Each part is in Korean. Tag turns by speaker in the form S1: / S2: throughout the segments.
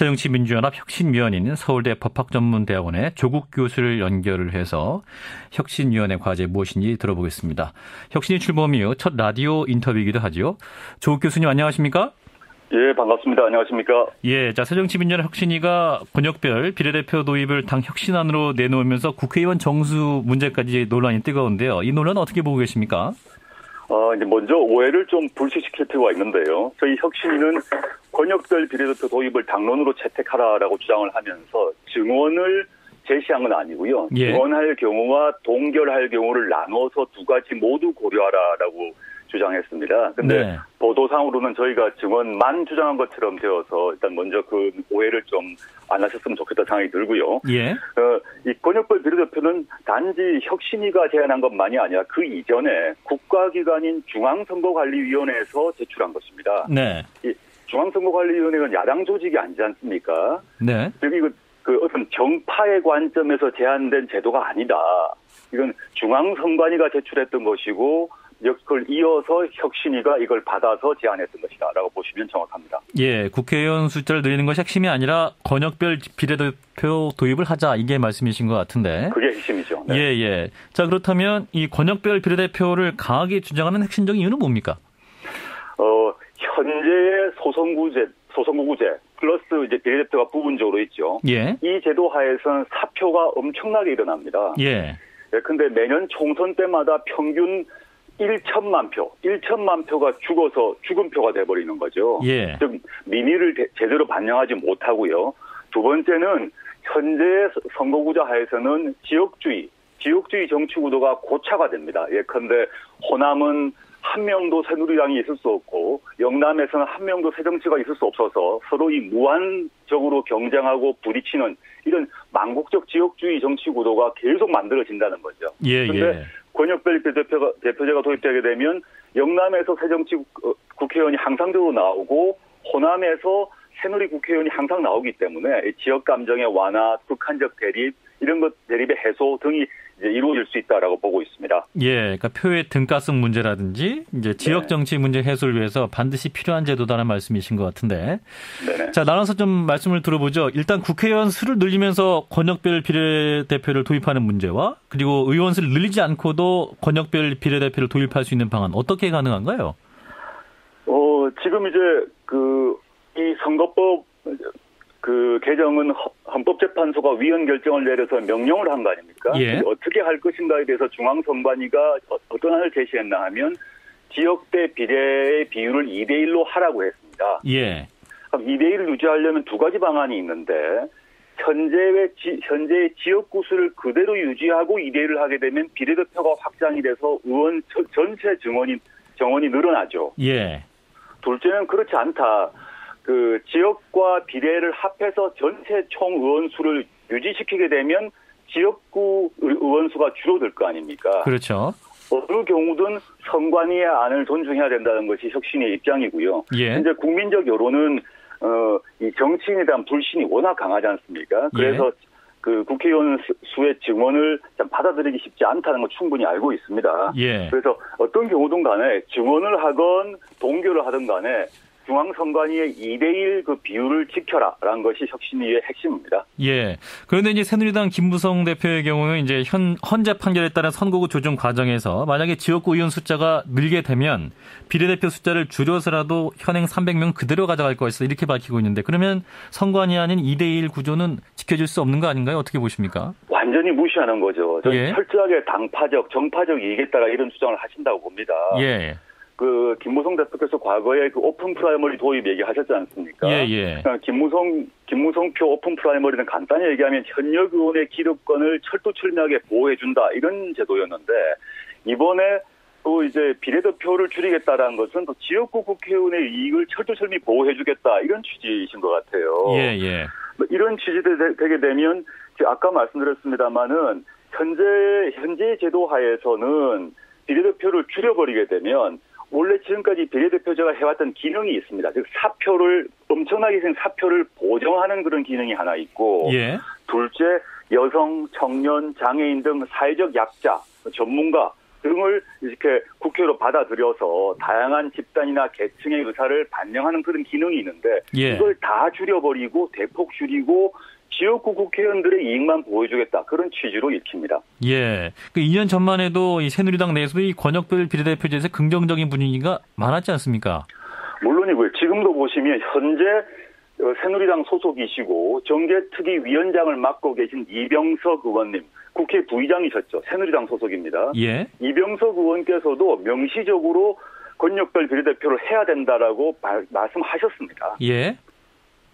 S1: 새정치민주연합 혁신위원인 서울대 법학전문대학원의 조국 교수를 연결을 해서 혁신위원회 과제 무엇인지 들어보겠습니다. 혁신이 출범 이후 첫 라디오 인터뷰이기도 하죠. 조국 교수님 안녕하십니까?
S2: 예, 반갑습니다. 안녕하십니까?
S1: 예, 자, 새정치민주연합 혁신위가 권역별 비례대표 도입을 당 혁신안으로 내놓으면서 국회의원 정수 문제까지 논란이 뜨거운데요. 이 논란은 어떻게 보고 계십니까?
S2: 어, 이제 먼저 오해를 좀 불식시킬 필요가 있는데요. 저희 혁신위는 권역별 비례대표 도입을 당론으로 채택하라라고 주장을 하면서 증원을 제시한 건 아니고요.
S1: 예.
S2: 증원할 경우와 동결할 경우를 나눠서 두 가지 모두 고려하라라고 주장했습니다. 근데
S1: 네.
S2: 보도상으로는 저희가 증언만 주장한 것처럼 되어서 일단 먼저 그 오해를 좀 안 하셨으면 좋겠다 생각이 들고요.
S1: 예.
S2: 어, 이 권역별 비례대표는 단지 혁신위가 제안한 것만이 아니라 그 이전에 국가기관인 중앙선거관리위원회에서 제출한 것입니다.
S1: 네.
S2: 이 중앙선거관리위원회는 야당 조직이 아니지 않습니까?
S1: 네.
S2: 여기 그, 그 어떤 정파의 관점에서 제안된 제도가 아니다. 이건 중앙선관위가 제출했던 것이고 그걸 이어서 혁신위가 이걸 받아서 제안했던 것이다라고 보시면 정확합니다.
S1: 예, 국회의원 숫자를 늘리는 것이 핵심이 아니라 권역별 비례대표 도입을 하자 이게 말씀이신 것 같은데.
S2: 그게 핵심이죠. 네.
S1: 예, 예. 자, 그렇다면 이 권역별 비례대표를 강하게 주장하는 핵심적인 이유는 뭡니까?
S2: 어, 현재의 소선구제, 소선구제 플러스 이제 비례대표가 부분적으로 있죠.
S1: 예.
S2: 이 제도 하에서는 사표가 엄청나게 일어납니다.
S1: 예.
S2: 예, 근데 매년 총선 때마다 평균 1천만 표, 1천만 표가 죽어서 죽은 표가 돼버리는 거죠.
S1: 예.
S2: 즉 민의를 제- 제대로 반영하지 못하고요. 두 번째는 현재 선거구자 하에서는 지역주의, 지역주의 정치 구도가 고차가 됩니다. 예컨대 호남은 한 명도 새누리당이 있을 수 없고 영남에서는 한 명도 새정치가 있을 수 없어서 서로 이 무한적으로 경쟁하고 부딪히는 이런 망국적 지역주의 정치 구도가 계속 만들어진다는 거죠.
S1: 예, 예.
S2: 권역별 대표가, 대표제가 도입되게 되면 영남에서 새정치 국- 어, 국회의원이 항상적으로 나오고 호남에서 새누리 국회의원이 항상 나오기 때문에 이 지역 감정의 완화, 극한적 대립 이런 것 대립의 해소 등이 이제 이루어질 수 있다라고 보고 있습니다.
S1: 예. 그러니까 표의 등가성 문제라든지 이제 지역
S2: 네.
S1: 정치 문제 해소를 위해서 반드시 필요한 제도다라는 말씀이신 것 같은데.
S2: 네네.
S1: 자, 나눠서 좀 말씀을 들어보죠. 일단 국회의원 수를 늘리면서 권역별 비례대표를 도입하는 문제와 그리고 의원 수를 늘리지 않고도 권역별 비례대표를 도입할 수 있는 방안 어떻게 가능한가요?
S2: 어, 지금 이제 그, 이 선거법 그 개정은 헌- 헌법재판소가 위헌 결정을 내려서 명령을 한 거 아닙니까?
S1: 예.
S2: 어떻게 할 것인가에 대해서 중앙선관위가 어- 어떤 안을 제시했나 하면 지역대 비례의 비율을 2대1로 하라고 했습니다.
S1: 예.
S2: 그럼 2대1을 유지하려면 두 가지 방안이 있는데 현재의 지, 현재의 지역구 수를 그대로 유지하고 2대1을 하게 되면 비례대표가 확장이 돼서 의원 저- 전체 증원이 정원이 늘어나죠.
S1: 예.
S2: 둘째는 그렇지 않다. 그 지역과 비례를 합해서 전체 총 의원 수를 유지시키게 되면 지역구 의- 의원 수가 줄어들 거 아닙니까?
S1: 그렇죠.
S2: 어느 경우든 선관위의 안을 존중해야 된다는 것이 혁신의 입장이고요.
S1: 예.
S2: 현재 국민적 여론은 어, 이 정치인에 대한 불신이 워낙 강하지 않습니까? 그래서
S1: 예.
S2: 그 국회의원 수- 수의 증언을 참 받아들이기 쉽지 않다는 걸 충분히 알고 있습니다.
S1: 예.
S2: 그래서 어떤 경우든 간에 증언을 하건 동결을 하든 간에 중앙선관위의 2대1 그 비율을 지켜라라는 것이 혁신위의 핵심입니다.
S1: 예. 그런데 이제 새누리당 김무성 대표의 경우는 이제 현, 헌재 판결에 따른 선거구 조정 과정에서 만약에 지역구 의원 숫자가 늘게 되면 비례대표 숫자를 줄여서라도 현행 300명 그대로 가져갈 것이다. 이렇게 밝히고 있는데 그러면 선관위 아닌 2대1 구조는 지켜질 수 없는 거 아닌가요? 어떻게 보십니까?
S2: 완전히 무시하는 거죠. 저는
S1: 예.
S2: 철저하게 당파적, 정파적 이익에 따라 이런 주장을 하신다고 봅니다.
S1: 예.
S2: 그 김무성 대표께서 과거에 그 오픈 프라이머리 도입 얘기하셨지 않습니까?
S1: 예, 예.
S2: 그러니까 김무성 김무성표 오픈 프라이머리는 간단히 얘기하면 현역 의원의 기득권을 철두철미하게 보호해준다 이런 제도였는데 이번에 또 이제 비례대표를 줄이겠다라는 것은 또 지역구 국회의원의 이익을 철두철미 보호해주겠다 이런 취지이신 것 같아요.
S1: 예, 예.
S2: 뭐 이런 취지 되게 되면 아까 말씀드렸습니다마는 현재 현재 제도 하에서는 비례대표를 줄여버리게 되면 원래 지금까지 비례대표제가 해왔던 기능이 있습니다. 즉 사표를 엄청나게 생 사표를 보정하는 그런 기능이 하나 있고
S1: 예.
S2: 둘째 여성, 청년, 장애인 등 사회적 약자, 전문가 등을 이렇게 국회로 받아들여서 다양한 집단이나 계층의 의사를 반영하는 그런 기능이 있는데
S1: 예.
S2: 이걸 다 줄여버리고 대폭 줄이고 지역구 국회의원들의 이익만 보여주겠다 그런 취지로 읽힙니다.
S1: 예. 그 2년 전만 해도 이 새누리당 내에서도 이 권역별 비례대표제에서 긍정적인 분위기가 많았지 않습니까?
S2: 물론이고요. 지금도 보시면 현재 어, 새누리당 소속이시고 정계특위 위원장을 맡고 계신 이병석 의원님 국회 부의장이셨죠. 새누리당 소속입니다.
S1: 예.
S2: 이병석 의원께서도 명시적으로 권역별 비례대표를 해야 된다라고 말, 말씀하셨습니다.
S1: 예.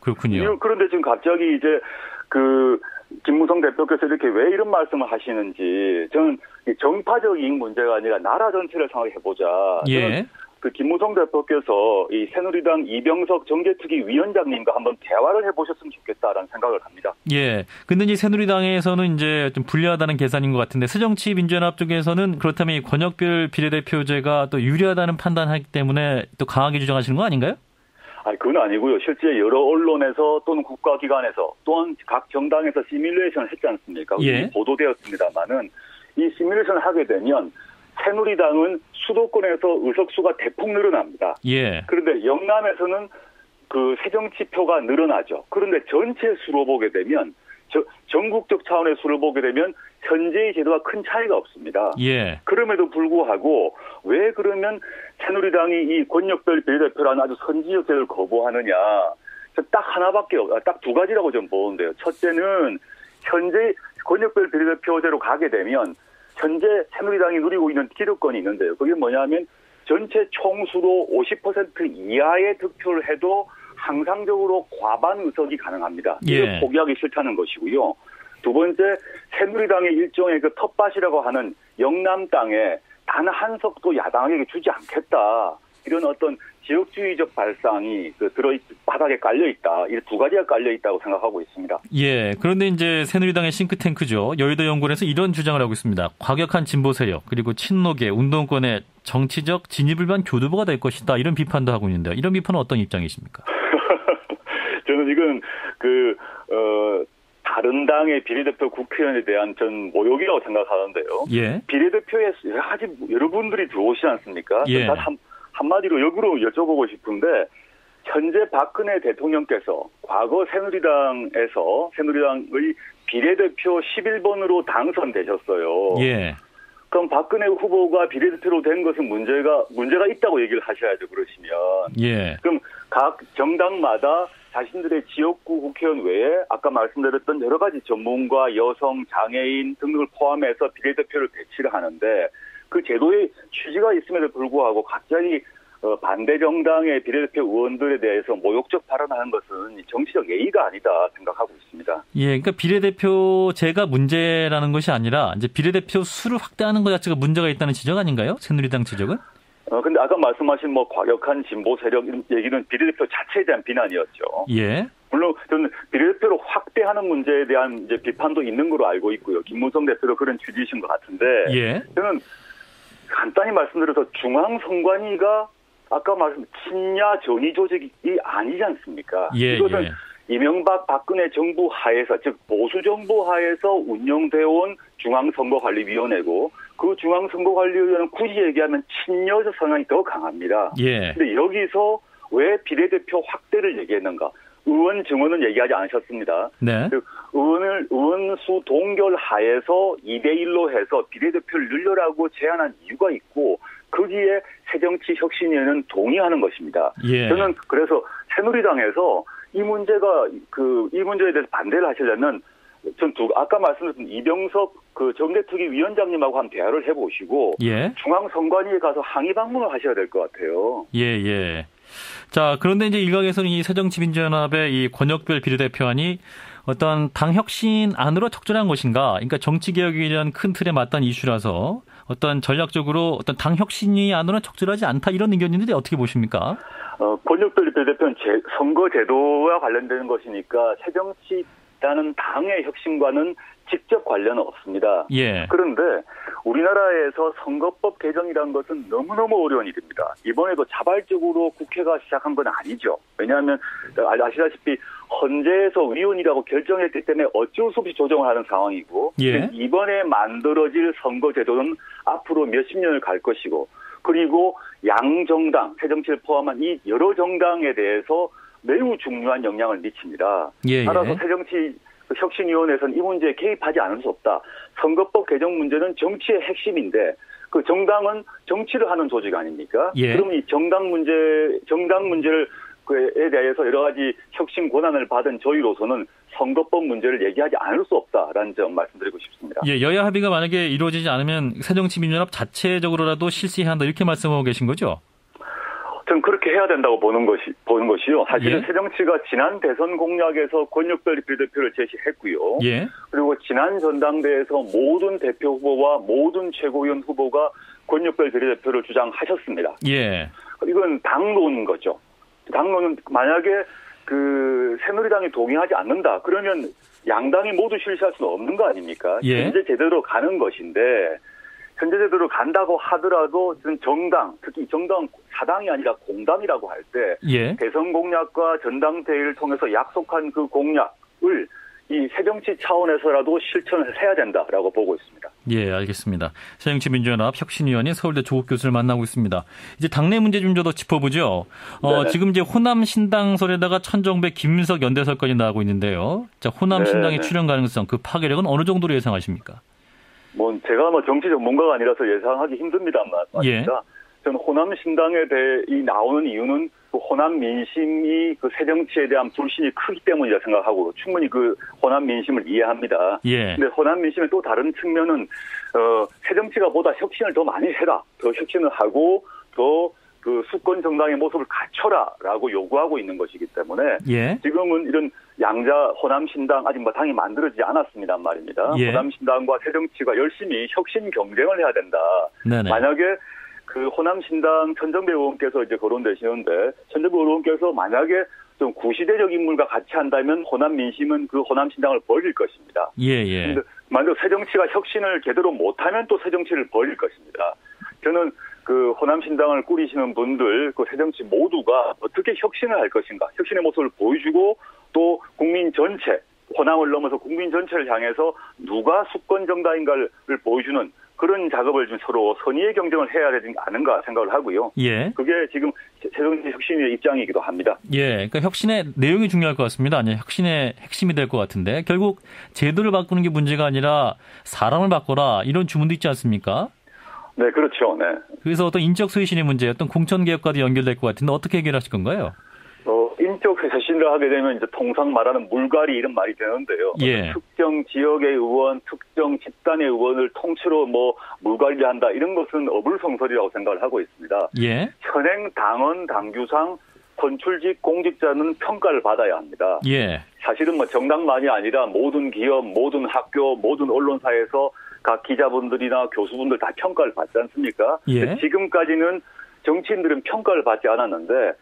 S1: 그렇군요.
S2: 그런데 지금 갑자기 이제 그 김무성 대표께서 이렇게 왜 이런 말씀을 하시는지 저는 정파적 이익 문제가 아니라 나라 전체를 생각해 보자.
S1: 예.
S2: 그 김무성 대표께서 이 새누리당 이병석 정계특위 위원장님과 한번 대화를 해보셨으면 좋겠다라는 생각을 합니다.
S1: 예. 근데 이제 새누리당에서는 이제 좀 불리하다는 계산인 것 같은데 새정치민주연합 쪽에서는 그렇다면 이 권역별 비례대표제가 또 유리하다는 판단하기 때문에 또 강하게 주장하시는 거 아닌가요?
S2: 아니, 그건 아니고요. 실제 여러 언론에서 또는 국가기관에서 또한 각 정당에서 시뮬레이션을 했지 않습니까?
S1: 예.
S2: 보도되었습니다만은 이 시뮬레이션을 하게 되면 새누리당은 수도권에서 의석수가 대폭 늘어납니다.
S1: 예.
S2: 그런데 영남에서는 그 새정치표가 늘어나죠. 그런데 전체 수로 보게 되면 저, 전국적 차원의 수를 보게 되면 현재의 제도와 큰 차이가 없습니다.
S1: 예.
S2: 그럼에도 불구하고 왜 그러면 새누리당이 이 권역별 비례대표라는 아주 선지적 제도를 거부하느냐? 딱 하나밖에 없, 딱두 가지라고 좀 보는데요. 첫째는 현재 권역별 비례대표제로 가게 되면 현재 새누리당이 누리고 있는 기득권이 있는데요. 그게 뭐냐면 전체 총수로 50% 이하의 득표를 해도 항상적으로 과반 의석이 가능합니다.
S1: 예.
S2: 이걸 포기하기 싫다는 것이고요. 두 번째 새누리당의 일종의 그 텃밭이라고 하는 영남 땅에 단 한 석도 야당에게 주지 않겠다. 이런 어떤 지역주의적 발상이 그 들어 바닥에 깔려 있다. 이 두 가지가 깔려 있다고 생각하고 있습니다.
S1: 예. 그런데 이제 새누리당의 싱크탱크죠. 여의도 연구원에서 이런 주장을 하고 있습니다. 과격한 진보 세력 그리고 친노계 운동권의 정치적 진입을 반 교두보가 될 것이다. 이런 비판도 하고 있는데요. 이런 비판은 어떤 입장이십니까?
S2: 저는 이건 그 어. 다른 당의 비례대표 국회의원에 대한 전 모욕이라고 생각하는데요.
S1: 예.
S2: 비례대표에 여러 가지 여러분들이 들어오시지 않습니까?
S1: 예.
S2: 한, 한마디로 역으로 여쭤보고 싶은데 현재 박근혜 대통령께서 과거 새누리당에서 새누리당의 비례대표 11번으로 당선되셨어요.
S1: 예.
S2: 그럼 박근혜 후보가 비례대표로 된 것은 문제가 문제가 있다고 얘기를 하셔야죠. 그러시면.
S1: 예.
S2: 그럼 각 정당마다 자신들의 지역구 국회의원 외에 아까 말씀드렸던 여러 가지 전문가, 여성, 장애인 등을 포함해서 비례대표를 배치를 하는데 그 제도의 취지가 있음에도 불구하고 갑자기 반대 정당의 비례대표 의원들에 대해서 모욕적 발언하는 것은 정치적 예의가 아니다 생각하고 있습니다.
S1: 예, 그러니까 비례대표제가 문제라는 것이 아니라 이제 비례대표 수를 확대하는 것 자체가 문제가 있다는 지적 아닌가요? 새누리당 지적은?
S2: 어, 근데 아까 말씀하신 뭐 과격한 진보 세력 얘기는 비례대표 자체에 대한 비난이었죠.
S1: 예.
S2: 물론 저는 비례대표를 확대하는 문제에 대한 이제 비판도 있는 걸로 알고 있고요. 김무성 대표도 그런 취지이신 것 같은데.
S1: 예.
S2: 저는 간단히 말씀드려서 중앙선관위가 아까 말씀 친야 전위 조직이 아니지 않습니까?
S1: 예,
S2: 이것은
S1: 예.
S2: 이명박 박근혜 정부 하에서 즉 보수 정부 하에서 운영되어 온 중앙선거관리위원회고 그 중앙선거관리위원회는 굳이 얘기하면 친여적 성향이 더 강합니다.
S1: 예.
S2: 근데 여기서 왜 비례대표 확대를 얘기했는가? 의원 증언은 얘기하지 않으셨습니다.
S1: 네.
S2: 그 의원을 의원수 동결 하에서 2대 1로 해서 비례대표를 늘려라고 제안한 이유가 있고 거기에 새정치 혁신위원회는 동의하는 것입니다.
S1: 예.
S2: 저는 그래서 새누리당에서 이 문제가 그 이 문제에 대해서 반대를 하시려면 전 두, 아까 말씀드린 이병석 그 정대특위 위원장님하고 한 대화를 해보시고
S1: 예.
S2: 중앙선관위에 가서 항의 방문을 하셔야 될 것 같아요.
S1: 예, 예. 자, 그런데 이제 일각에서는 이 새정치민주연합의 이 권역별 비례대표안이 어떤 당 혁신 안으로 적절한 것인가? 그러니까 정치 개혁에 대한 큰 틀에 맞던 이슈라서 어떤 전략적으로 어떤 당 혁신이 안으로는 적절하지 않다 이런 의견인데 어떻게 보십니까?
S2: 어, 권역별 비례대표는 제, 선거 제도와 관련되는 것이니까 새정치 라는 당의 혁신과는 직접 관련은 없습니다.
S1: 예.
S2: 그런데 우리나라에서 선거법 개정이라는 것은 너무너무 어려운 일입니다. 이번에도 자발적으로 국회가 시작한 건 아니죠. 왜냐하면 아시다시피 헌재에서 위원이라고 결정했기 때문에 어쩔 수 없이 조정을 하는 상황이고
S1: 예.
S2: 이번에 만들어질 선거제도는 앞으로 몇십 년을 갈 것이고 그리고 양정당, 새정치를 포함한 이 여러 정당에 대해서 매우 중요한 영향을 미칩니다.
S1: 예, 예.
S2: 따라서 새정치 그 혁신위원회에서는 이 문제에 개입하지 않을 수 없다. 선거법 개정 문제는 정치의 핵심인데 그 정당은 정치를 하는 조직 아닙니까?
S1: 예.
S2: 그러면 이 정당 문제, 정당 문제를 그에 대해서 여러 가지 혁신 권한을 받은 저희로서는 선거법 문제를 얘기하지 않을 수 없다라는 점 말씀드리고 싶습니다.
S1: 예, 여야 합의가 만약에 이루어지지 않으면 새정치민주연합 자체적으로라도 실시해야 한다 이렇게 말씀하고 계신 거죠?
S2: 해야 된다고 보는 것이 보는 것이요. 사실은
S1: 예.
S2: 새정치가 지난 대선 공약에서 권역별 비례대표를 제시했고요.
S1: 예.
S2: 그리고 지난 전당대회에서 모든 대표 후보와 모든 최고위원 후보가 권역별 비례대표를 주장하셨습니다.
S1: 예.
S2: 이건 당론인 거죠. 당론은 만약에 그 새누리당이 동의하지 않는다. 그러면 양당이 모두 실시할 수는 없는 거 아닙니까?
S1: 예.
S2: 현재 제대로 가는 것인데 현재 제대로 간다고 하더라도 지금 정당, 특히 정당 사당이 아니라 공당이라고 할때
S1: 예.
S2: 대선 공약과 전당대회를 통해서 약속한 그 공약을 이 새정치 차원에서라도 실천을 해야 된다라고 보고 있습니다.
S1: 예, 알겠습니다. 새정치민주연합 혁신위원인 서울대 조국 교수를 만나고 있습니다. 이제 당내 문제 좀더 짚어보죠. 어. 지금 이제 호남 신당설에다가 천정배 김민석 연대설까지 나오고 있는데요. 자, 호남. 신당의 출연 가능성, 그 파괴력은 어느 정도로 예상하십니까?
S2: 뭐 제가 뭐 정치 전문가가 아니라서 예상하기 힘듭니다만
S1: 예.
S2: 저는 호남 신당에 대해 이 나오는 이유는 그 호남 민심이 그 새 정치에 대한 불신이 크기 때문이라 생각하고 충분히 그 호남 민심을 이해합니다.
S1: 예.
S2: 근데 호남 민심의 또 다른 측면은 어 새 정치가 보다 혁신을 더 많이 해라, 더 혁신을 하고 더그 수권 정당의 모습을 갖춰라라고 요구하고 있는 것이기 때문에
S1: 예.
S2: 지금은 이런 양자 호남신당 아직 뭐 당이 만들어지지 않았습니다 말입니다.
S1: 예.
S2: 호남신당과 새정치가 열심히 혁신 경쟁을 해야 된다.
S1: 네네.
S2: 만약에 그 호남신당 천정배 의원께서 이제 거론되시는데 천정배 의원께서 만약에 좀 구시대적 인물과 같이 한다면 호남 민심은 그 호남 신당을 버릴 것입니다.
S1: 예, 예.
S2: 만약 새정치가 혁신을 제대로 못하면 또 새정치를 버릴 것입니다. 저는 그 호남 신당을 꾸리시는 분들, 그 새정치 모두가 어떻게 혁신을 할 것인가, 혁신의 모습을 보여주고 또 국민 전체, 호남을 넘어서 국민 전체를 향해서 누가 수권 정당인가를 보여주는 그런 작업을 좀 서로 선의의 경쟁을 해야 되지 않은가 생각을 하고요.
S1: 예.
S2: 그게 지금 새정치 혁신의 입장이기도 합니다.
S1: 예, 그러니까 혁신의 내용이 중요할 것 같습니다. 아니, 혁신의 핵심이 될 것 같은데 결국 제도를 바꾸는 게 문제가 아니라 사람을 바꿔라 이런 주문도 있지 않습니까?
S2: 네, 그렇죠. 네.
S1: 그래서 어떤 인적 쇄신의 문제, 어떤 공천 개혁과도 연결될 것 같은데 어떻게 해결하실 건가요?
S2: 쇄신을 하게 되면 이제 통상 말하는 물갈이 이런 말이 되는데요.
S1: 예.
S2: 특정 지역의 의원, 특정 집단의 의원을 통째로 뭐 물갈이를 한다 이런 것은 어불성설이라고 생각을 하고 있습니다.
S1: 예,
S2: 현행 당원 당규상 선출직 공직자는 평가를 받아야 합니다.
S1: 예,
S2: 사실은 뭐 정당만이 아니라 모든 기업, 모든 학교, 모든 언론사에서 각 기자분들이나 교수분들 다 평가를 받지 않습니까?
S1: 예.
S2: 지금까지는 정치인들은 평가를 받지 않았는데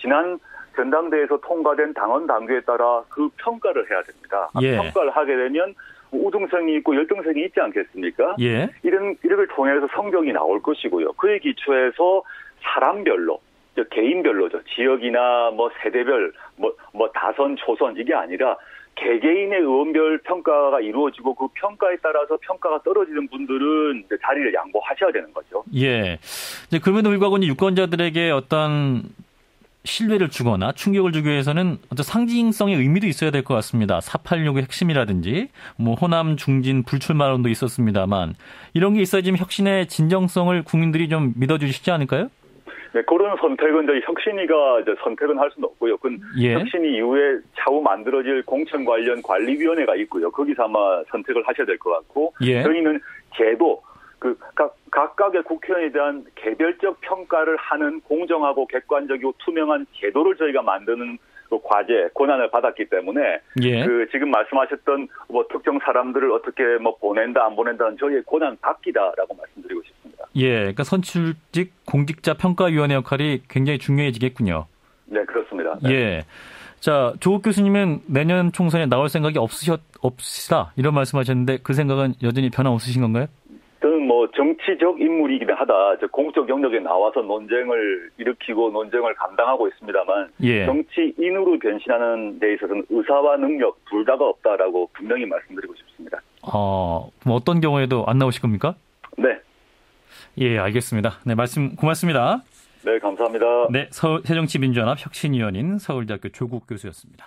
S2: 지난 전당대회에서 통과된 당원 당규에 따라 그 평가를 해야 됩니다.
S1: 예.
S2: 평가를 하게 되면 우등성이 있고 열등성이 있지 않겠습니까?
S1: 예,
S2: 이런 이를 통해서 성적이 나올 것이고요. 그에 기초해서 사람별로 저 개인별로죠. 지역이나 뭐 세대별 뭐 뭐 다선 초선 이게 아니라 개개인의 의원별 평가가 이루어지고 그 평가에 따라서 평가가 떨어지는 분들은 자리를 양보하셔야 되는 거죠.
S1: 예. 이제 그럼에도 불구하고 유권자들에게 어떤 신뢰를 주거나 충격을 주기 위해서는 어떤 상징성의 의미도 있어야 될 것 같습니다. 486의 핵심이라든지 뭐 호남 중진 불출마론도 있었습니다만 이런 게 있어야지 혁신의 진정성을 국민들이 좀 믿어주시지 않을까요?
S2: 네, 그런 선택은 저희 혁신위가 이제 선택은 할 수는 없고요. 그
S1: 예.
S2: 혁신위 이후에 차후 만들어질 공천 관련 관리위원회가 있고요. 거기서 아마 선택을 하셔야 될 것 같고
S1: 예.
S2: 저희는 제도 각각의 국회의원에 대한 개별적 평가를 하는 공정하고 객관적이고 투명한 제도를 저희가 만드는 그 과제 권한을 받았기 때문에
S1: 예.
S2: 그 지금 말씀하셨던 뭐 특정 사람들을 어떻게 뭐 보낸다 안 보낸다는 저희의 권한 받기다라고 말씀드리고 싶습니다.
S1: 예. 그러니까 선출직 공직자 평가위원회 역할이 굉장히 중요해지겠군요.
S2: 네 그렇습니다. 네.
S1: 예. 자, 조국 교수님은 내년 총선에 나올 생각이 없으셨, 없으시다. 이런 말씀 하셨는데 그 생각은 여전히 변함 없으신 건가요?
S2: 정치적 인물이긴 하다. 저 공적 영역에 나와서 논쟁을 일으키고 논쟁을 감당하고 있습니다만
S1: 예.
S2: 정치인으로 변신하는 데 있어서는 의사와 능력 둘 다가 없다라고 분명히 말씀드리고 싶습니다.
S1: 어, 어떤 경우에도 안 나오실 겁니까?
S2: 네.
S1: 예, 알겠습니다. 네, 말씀 고맙습니다.
S2: 네, 감사합니다.
S1: 네, 서울 새정치민주연합 혁신위원인 서울대학교 조국 교수였습니다.